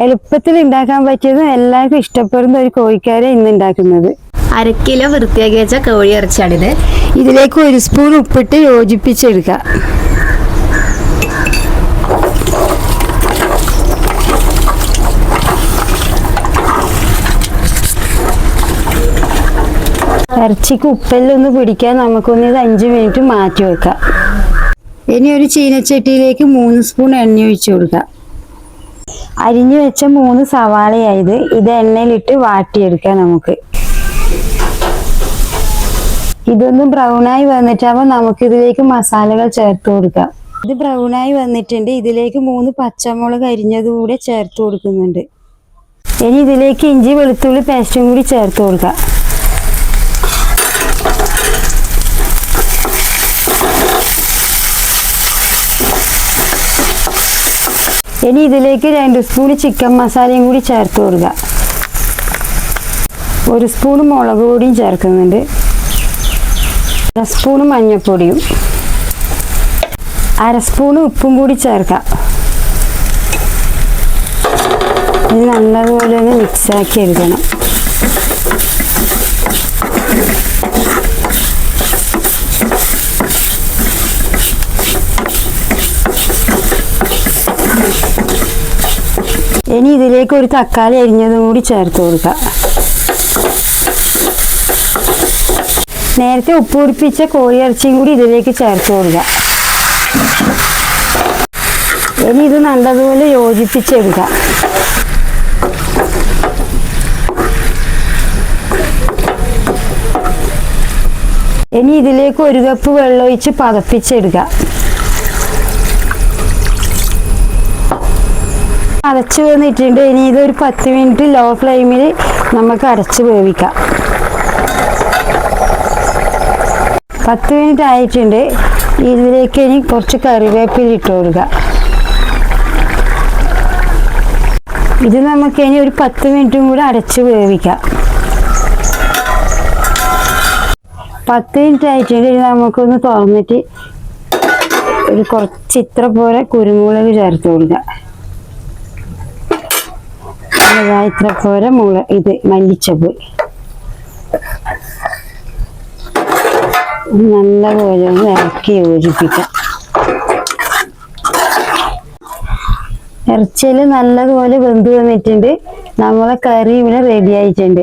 എളുപ്പത്തിൽ ഉണ്ടാക്കാൻ പറ്റിയതും എല്ലാവർക്കും ഇഷ്ടപ്പെടുന്ന ഒരു കോഴിക്കാരെ ഇന്ന് ഉണ്ടാക്കുന്നത്. അര കിലോ വൃത്തിയാക്കി വെച്ച കോഴി ഇറച്ചിയാണിത് ഇതിലേക്ക് ഒരു സ്പൂൺ ഉപ്പിട്ട് യോജിപ്പിച്ചെടുക്കുക ഇറച്ചിക്ക് ഉപ്പെല്ലൊന്ന് പിടിക്കാൻ നമുക്കൊന്ന് ഇത് അഞ്ച് മിനിറ്റ് മാറ്റി വെക്കാം. ഇനി ഒരു ചീനച്ചട്ടിയിലേക്ക് മൂന്ന് സ്പൂൺ എണ്ണ ഒഴിച്ചു കൊടുക്കാം. അരിഞ്ഞു വെച്ച മൂന്ന് സവാളയായത് ഇത് എണ്ണയിലിട്ട് വാട്ടിയെടുക്കാം നമുക്ക്. ഇതൊന്ന് ബ്രൗണായി വന്നിട്ടാകുമ്പോൾ നമുക്ക് ഇതിലേക്ക് മസാലകൾ ചേർത്ത് കൊടുക്കാം. ഇത് ആയി വന്നിട്ടുണ്ട്. ഇതിലേക്ക് മൂന്ന് പച്ചമുളക് അരിഞ്ഞതുകൂടെ ചേർത്ത് കൊടുക്കുന്നുണ്ട്. ഇനി ഇതിലേക്ക് ഇഞ്ചി വെളുത്തുള്ളി പേസ്റ്റും കൂടി ചേർത്ത് കൊടുക്കാം. ഇനി ഇതിലേക്ക് രണ്ട് സ്പൂൺ ചിക്കൻ മസാലയും കൂടി ചേർത്ത് കൊടുക്കുക. ഒരു സ്പൂൺ മുളക് പൊടിയും ചേർക്കുന്നുണ്ട്. അര സ്പൂൺ മഞ്ഞൾപ്പൊടിയും അര സ്പൂൺ ഉപ്പും കൂടി ചേർക്കാം ഇത് നല്ലതുപോലെ ഒന്ന് മിക്സാക്കി എടുക്കണം. ഇനി ഇതിലേക്ക് ഒരു തക്കാളി അരിഞ്ഞതും കൂടി ചേർത്ത് കൊടുക്കാം. നേരത്തെ ഉപ്പ് പിടിപ്പിച്ച കോഴി ഇറച്ചിയും കൂടി ഇതിലേക്ക് ചേർത്ത് കൊടുക്കാം. ഇനി ഇത് നല്ലതുപോലെ യോജിപ്പിച്ചെടുക്കാം. ഇനി ഇതിലേക്ക് ഒരു കപ്പ് വെള്ളം ഒഴിച്ച് പതപ്പിച്ചെടുക്കുക അരച്ച് വന്നിട്ടുണ്ട്. ഇനി ഇതൊരു പത്ത് മിനിറ്റ് ലോ ഫ്ലെയിമിൽ നമുക്ക് അരച്ച് വേവിക്കാം. പത്ത് മിനിറ്റ് ആയിട്ടുണ്ട്. ഇതിലേക്ക് ഇനി കുറച്ച് കറിവേപ്പില ഇട്ട് കൊടുക്കുക. ഇത് നമുക്ക് ഇനി ഒരു പത്ത് മിനിറ്റും കൂടെ അരച്ച് വേവിക്കാം. പത്ത് മിനിറ്റ് ആയിട്ടുണ്ട്. ഇനി നമുക്കൊന്ന് തുറന്നിട്ട് ഒരു കുറച്ച് ഇത്ര പോലെ കുരുമുളക് ചേർത്ത് കൊടുക്കുക. അതാ ഇത്ര പോര മുള ഇത് മല്ലിച്ചപ്പ് നല്ലപോലെ ഒന്ന് ഇറക്കി യോജിപ്പിക്കാം. ഇറച്ചിയിൽ നല്ലതുപോലെ വെന്ത് വന്നിട്ടുണ്ട്. നമ്മളെ കറി ഇവിടെ റെഡി ആയിട്ടുണ്ട്.